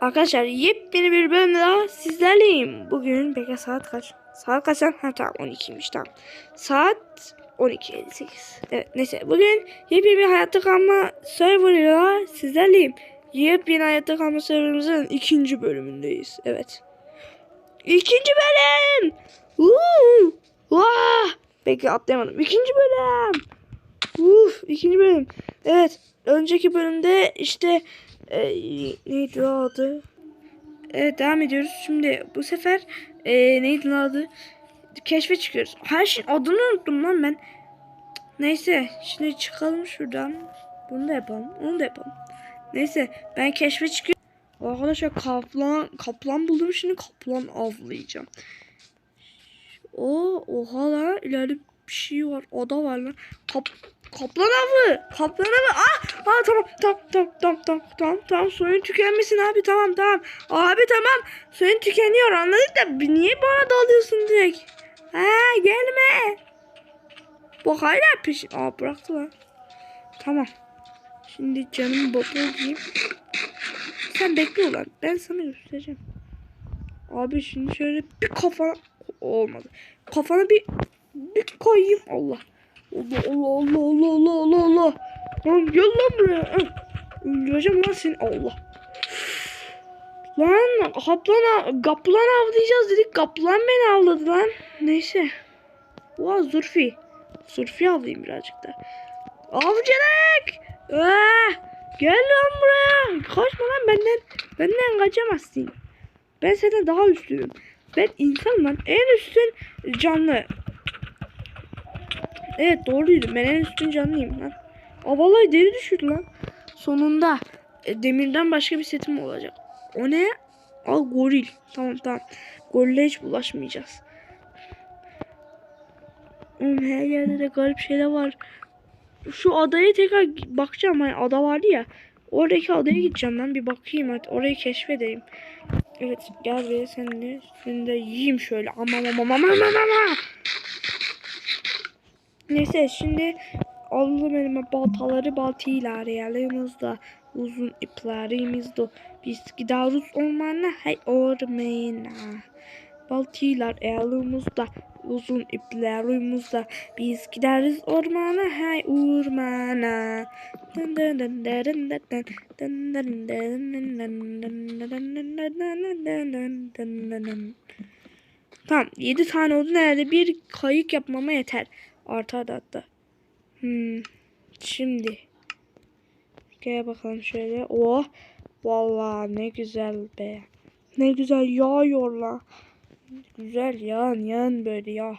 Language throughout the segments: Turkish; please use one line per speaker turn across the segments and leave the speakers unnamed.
Arkadaşlar yepyeni bir bölüm daha sizlerleyim. Bugün peki saat kaç? Saat kaç lan? Ha tamam 12'ymiş tamam. Saat 12.58. Evet neyse bugün yepyeni bir hayatta kalma serverıyla sizlerleyim. Yepyeni hayatta kalma serverimizin ikinci bölümündeyiz. Evet. İkinci bölüm! Woo! Vah! Peki atlayamadım. İkinci bölüm! Uf, ikinci bölüm. Evet. Önceki bölümde işte e, neydi o adı? Evet devam ediyoruz. Şimdi bu sefer e, neydi lan adı? Keşfe çıkıyoruz. Her şeyin adını unuttum lan ben. Neyse şimdi çıkalım şuradan. Bunu da yapalım. Onu da yapalım. Neyse ben keşfe çıkıyorum. Arkadaşlar kaplan kaplan buldum şimdi kaplan avlayacağım. O oha lan ileride bir şey var. Oda var lan. Kap, kaplan avı. Kaplan avı. Ah, ah tamam tamam tamam tamam tamam tamam tamam suyun tükenmesin abi tamam tamam. Abi tamam suyun tükeniyor anladık da niye bana dalıyorsun direkt? Ha gelme. Bu hala peşin. Aa bıraktı lan. Tamam. Şimdi canım botu Sen bekle ulan. Ben sana göstereceğim. Abi şimdi şöyle bir kafa olmadı. Kafana bir bir koyayım. Allah. Allah Allah Allah Allah Allah Allah. Lan gel lan buraya. Öldüreceğim lan seni. Allah. Lan kaplan, kaplan avlayacağız dedik. Kaplan beni avladı lan. Neyse. Oha Zurfi. Zurfi avlayayım birazcık da. Avcılık. Ah, gel lan buraya. Kaçma lan benden. Benden kaçamazsın. Ben senden daha üstünüm. Ben insan lan. En üstün canlı. Evet doğruydu. Ben en üstün canlıyım lan. Aa vallahi deri düşürdü lan. Sonunda e, demirden başka bir setim olacak. O ne? Al goril. Tamam tamam. Gorille hiç bulaşmayacağız. Oğlum her yerde de garip şeyler var. Şu adaya tekrar bakacağım. Hani ada vardı ya. Oradaki adaya gideceğim ben. Bir bakayım hadi. Orayı keşfedeyim. Evet gel be sen de. Seni de yiyeyim şöyle. Ama ama ama ama ama ama. Neyse şimdi aldım elime baltaları baltayla yanımızda uzun iplerimizde biz gidiyoruz ormana hay ormana baltaylar elimizde uzun iplerimizde biz gideriz ormana hay ormana dın dın dın dın dın dın dın dın dın dın dın. Tamam 7 tane oldu nerede bir kayık yapmama yeter. Artı hadi hatta. Hmm. Şimdi. Gel bakalım şöyle. Oh. Vallahi ne güzel be. Ne güzel yağıyor la. Güzel yağın yağın böyle ya.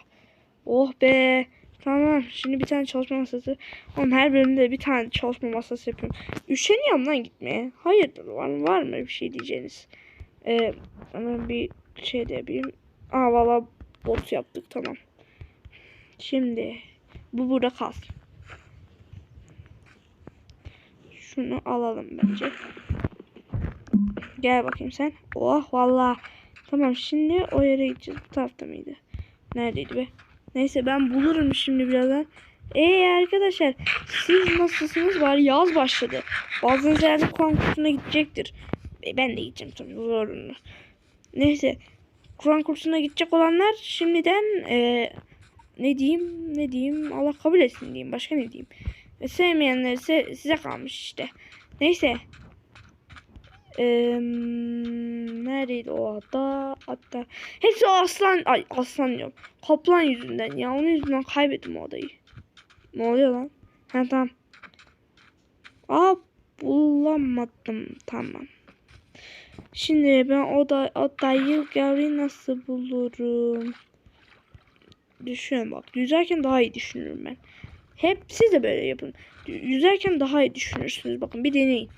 Oh be. Tamam. Şimdi bir tane çalışma masası. Oğlum her bölümde bir tane çalışma masası yapıyorum. Üşeniyorum lan gitmeye. Hayırdır var, mı- var mı bir şey diyeceğiniz? Ee, ama bir şey de yapayım. Aa valla bot yaptık tamam. Şimdi bu burada kalsın. Şunu alalım bence. Gel bakayım sen. Oh valla. Tamam şimdi o yere gideceğiz. Bu tarafta mıydı? Neredeydi be? Neyse ben bulurum şimdi birazdan. Eee arkadaşlar siz nasılsınız? Var yaz başladı. Bazılarınız herhalde Kur'an kursuna gidecektir. E, ben de gideceğim tabii zorunlu. Neyse Kur'an kursuna gidecek olanlar şimdiden e, ne diyeyim ne diyeyim Allah kabul etsin diyeyim başka ne diyeyim. Ve sevmeyenler ise size kalmış işte. Neyse. Eee neredeydi o ada? Hatta hepsi o aslan ay aslan yok. Kaplan yüzünden ya onun yüzünden kaybettim o adayı. Ne oluyor lan? Ha tamam. Aa bulamadım tamam. Şimdi ben o da adayı gari nasıl bulurum? Düşün bak. Yüzerken daha iyi düşünürüm ben. Hep siz de böyle yapın. Yüzerken daha iyi düşünürsünüz. Bakın bir deneyin.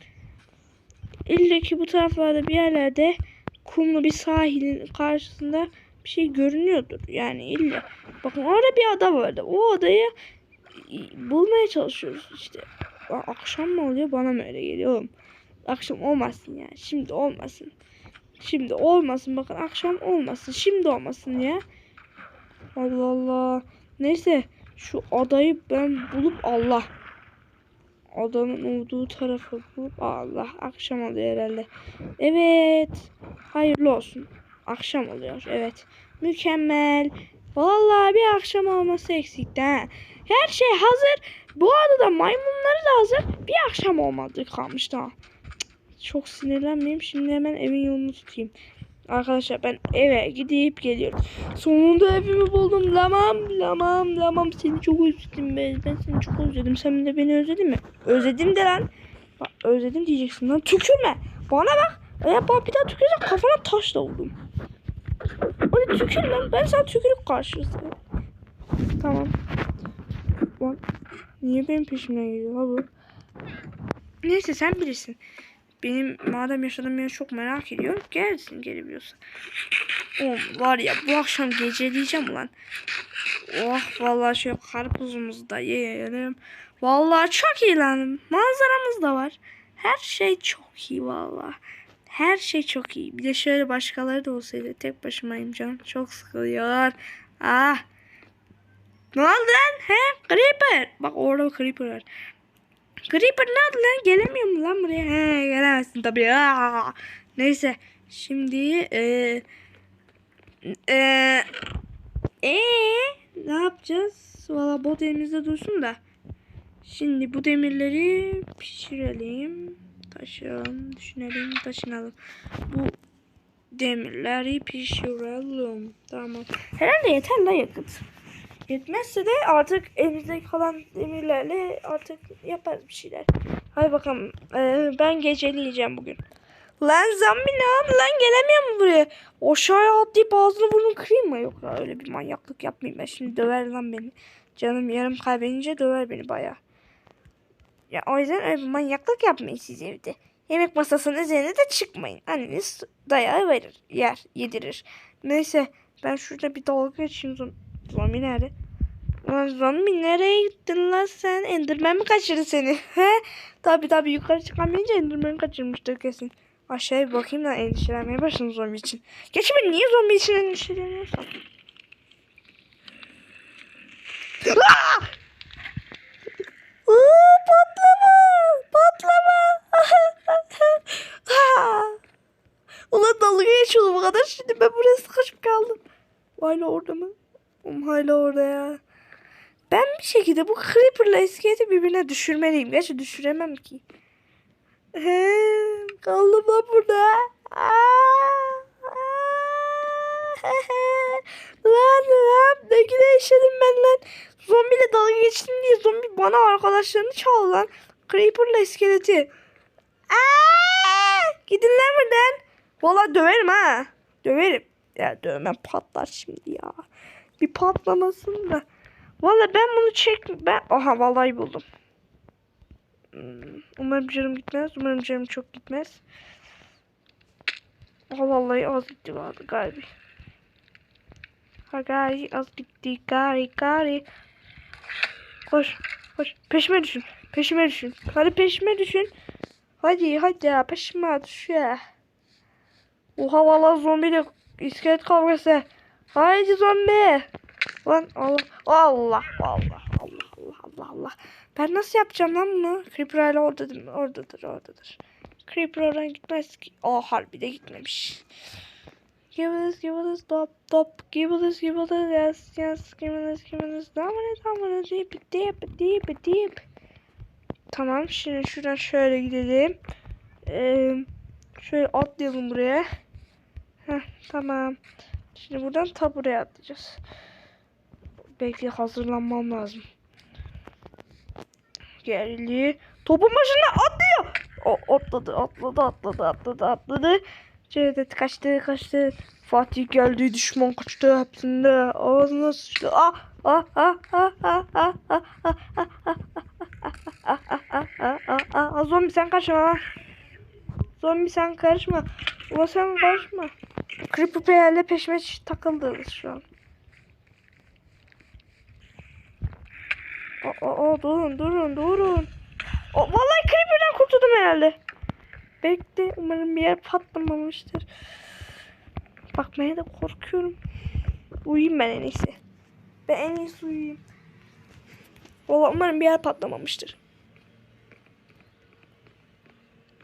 İlle ki bu taraflarda bir yerlerde kumlu bir sahilin karşısında bir şey görünüyordur. Yani illa. Bakın orada bir ada vardı. O adayı bulmaya çalışıyoruz işte. Akşam mı oluyor bana mı öyle geliyor oğlum. Akşam olmasın ya. Şimdi olmasın. Şimdi olmasın bakın akşam olmasın. Şimdi olmasın ya. Allah Allah. Neyse şu adayı ben bulup Allah. Odanın olduğu tarafı bu. Allah akşam oluyor herhalde. Evet. Hayırlı olsun. Akşam oluyor. Evet. Mükemmel. Vallahi bir akşam olması eksikti ha. Her şey hazır. Bu arada maymunları da hazır. Bir akşam olmadı kalmış daha. Çok sinirlenmeyeyim. Şimdi hemen evin yolunu tutayım. Arkadaşlar ben eve gidip geliyorum. Sonunda evimi buldum. Lamam, lamam, lamam. Seni çok özledim ben. Ben seni çok özledim. Sen de beni özledin mi? Özledim de lan. Bak, özledim diyeceksin lan. Tükürme. Bana bak. Eğer bana bir daha tükürürsen kafana taşla vururum. Hadi tükür lan. Ben sana tükürük karşısın. Tamam. Bak. Niye benim peşimden geliyor la? Neyse sen bilirsin. Benim madem yaşadığım yeri çok merak ediyorum. Gelsin gelebiliyorsa. Oğlum var ya bu akşam geceleyeceğim ulan. Oh vallahi şu karpuzumuzu da yiyelim. Vallahi çok iyi lan. Manzaramız da var. Her şey çok iyi vallahi. Her şey çok iyi. Bir de şöyle başkaları da olsaydı. Tek başımayım canım. Çok sıkılıyor. Ah. Ne oldu lan? He? Creeper. Bak orada bir Creeper var. Creeper oldu lan? Gelemiyor mu lan buraya? He gelemezsin tabii. Aa. Neyse. Şimdi eee eee ee, ne yapacağız? Valla bu elimizde dursun da. Şimdi bu demirleri pişirelim. Taşıyalım, düşünelim, taşınalım. Bu demirleri pişirelim. Tamam. Herhalde yeter la yakıt. Yetmezse de artık elimizde kalan demirlerle artık yaparız bir şeyler. Hadi bakalım. Ee, ben geceleyeceğim bugün. Lan zombi ne yaptı lan gelemiyor mu buraya? Aşağıya atlayıp ağzını burnunu kırayım mı? Yok ya öyle bir manyaklık yapmayayım ben şimdi döver lan beni. Canım yarım kaybedince döver beni baya. Ya o yüzden öyle bir manyaklık yapmayın siz evde. Yemek masasının üzerine de çıkmayın. Anneniz dayağı verir, yer, yedirir. Neyse ben şurada bir dalga geçeyim. Zom- Zombi nerede? Lan zombi nereye gittin lan sen? Enderman mi kaçırdı seni? Tabi tabi yukarı çıkamayınca Enderman kaçırmıştır kesin. Aşağıya bir bakayım da endişelenmeye başladım zombi için. Geç ben niye zombi için endişeleniyorsam? Aa! Aa, patlama! Patlama! Ulan dalga geçiyordum bu kadar. Şimdi ben buraya sıkışıp kaldım. Hala orada mı? Oğlum hala orada ya. Ben bir şekilde bu Creeper'la iskeleti birbirine düşürmeliyim. Gerçi düşüremem ki. He, kaldım lan burada. Aa, aa, lan lan ne güne yaşadım ben lan. Zombiyle dalga geçtim diye zombi bana arkadaşlarını çaldı lan. Creeper'la iskeleti. Aa, gidin lan buradan. Valla döverim ha. Döverim. Ya dövmem patlar şimdi ya. Bir patlamasın da. Valla ben bunu çek... Ben... Aha vallahi buldum. Hmm, Umarım canım gitmez. Umarım canım çok gitmez. Vallahi az gitti vardı galiba. Ha gari az gitti. Gari gari. Koş. Koş. Peşime düşün. Peşime düşün. Hadi peşime düşün. Hadi hadi ya peşime düş ya. Oha vallahi zombiyle iskelet kavgası. Haydi zombi. Lan Allah Allah Allah Allah Allah Allah Allah. Ben nasıl yapacağım lan bunu? Creeper hala oradadır? Oradadır oradadır. Creeper oradan gitmez ki. Aa harbi de gitmemiş. Give us give us top top give us give us yes yes give us give us damane damane dip dip dip dip. Tamam şimdi şuradan şöyle gidelim. Ee, şöyle atlayalım buraya. Heh, tamam. Şimdi buradan ta buraya atlayacağız. Bekle hazırlanmam lazım. Geldi. Topun başına atlıyor. O atladı, atladı, atladı, atladı, atladı. Cevdet kaçtı, kaçtı. Fatih geldi, düşman kaçtı hepsinde. Ağzına sıçtı. Ah, ah, ah, ah, ah, ah, ah, ah, ah, ah, ah, ah, ah, ah, ah. Zombi sen kaçma. Zombi sen karışma. Ulan sen karışma. Creeper peşime takıldı şu an. O, durun durun durun. O, vallahi Creeper'dan kurtuldum herhalde. Bekle umarım bir yer patlamamıştır. Bakmaya da korkuyorum. Uyuyayım ben en iyisi. Ben en iyisi uyuyayım. Vallahi umarım bir yer patlamamıştır.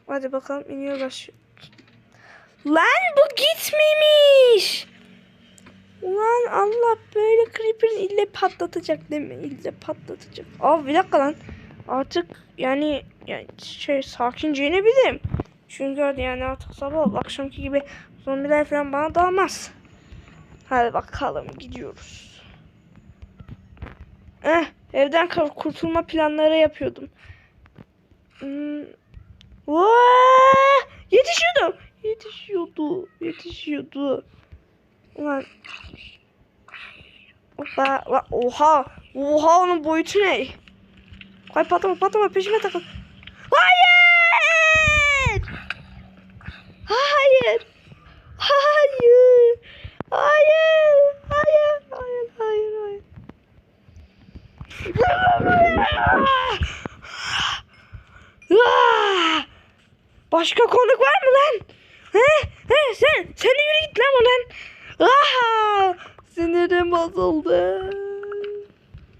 Hadi bakalım iniyor baş. Lan bu gitmemiş. Ulan Allah böyle creeper'ın ille patlatacak değil mi? Patlatacak. Aa bir dakika lan. Artık yani, yani şey sakince inebilirim. Çünkü hadi yani artık sabah. Akşamki gibi zombiler falan bana dalmaz. Hadi bakalım gidiyoruz. Eh, evden kurtulma planları yapıyordum. Hmm. Vaa! Yetişiyordum. Yetişiyordu. Yetişiyordu. Ulan. Oha, oha. Onun boyutu ne? Kay patlama patlama peşime takıl. Hayır! Hayır! Hayır! Hayır! Hayır! Hayır! Hayır! Hayır! Başka konuk var mı lan? He? He sen sen de yürü git lan ulan. Ah! Sinirim bozuldu.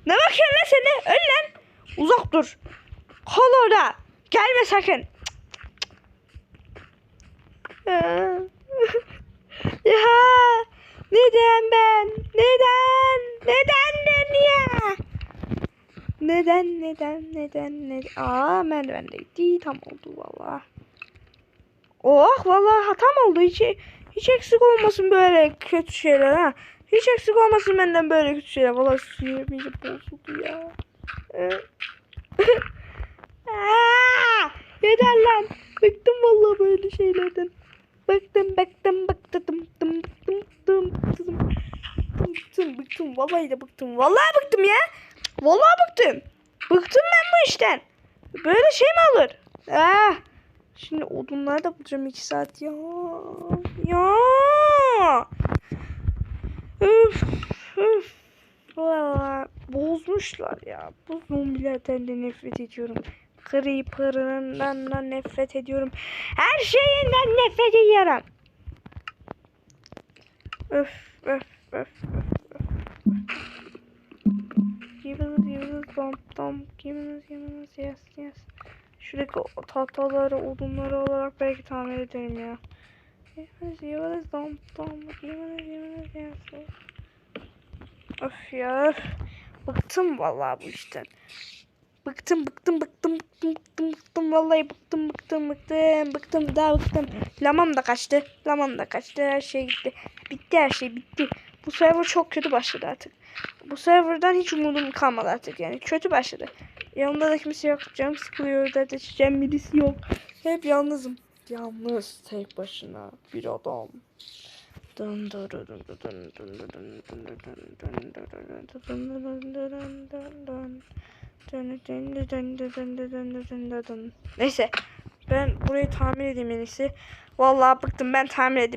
Ne bakıyorsun lan sen de? Öl lan. Uzak dur. Kal orada. Gelme sakın. Ya. Neden ben? Neden? Neden ben ya? Neden neden neden neden? Aa merdivendeydi. Tam oldu valla. Oh valla hatam oldu. Hiç, hiç eksik olmasın böyle kötü şeyler ha. Hiç eksik olmasın benden böyle kötü şeyler. Valla sinirim iyice bozuldu ya. Ee, Aa, yeter lan. Bıktım vallahi böyle şeylerden. Bıktım bıktım bıktım bıktım bıktım bıktım bıktım bıktım vallahi de bıktım. Vallahi bıktım ya. Vallahi bıktım. Bıktım ben bu işten. Böyle şey mi olur? Ah. Şimdi odunları da bulacağım 2 saat ya. Ya. Arkadaşlar ya bu zombilerden de nefret ediyorum. Creeper'ından da nefret ediyorum. Her şeyinden nefret ediyorum. Öf öf öf öf. Gibbons, Gibbons, Tom, Tom, Gibbons, yes, yes. Şuradaki tahtaları, odunları olarak belki tamir ederim ya. Gibbons, Gibbons, Tom, Tom, Gibbons, Gibbons, yes. Öf ya. Öf. Bıktım vallahi bu işten. Bıktım bıktım bıktım bıktım bıktım bıktım vallahi bıktım bıktım bıktım bıktım daha bıktım. Lamam da kaçtı. Lamam da kaçtı. Her şey gitti. Bitti her şey bitti. Bu server çok kötü başladı artık. Bu serverdan hiç umudum kalmadı artık yani. Kötü başladı. Yanımda da kimse yok. Canım sıkılıyor. Dert edeceğim birisi yok. Hep yalnızım. Yalnız tek başına bir adam. Neyse ben burayı tamir edeyim en iyisi. Vallahi bıktım ben tamir edip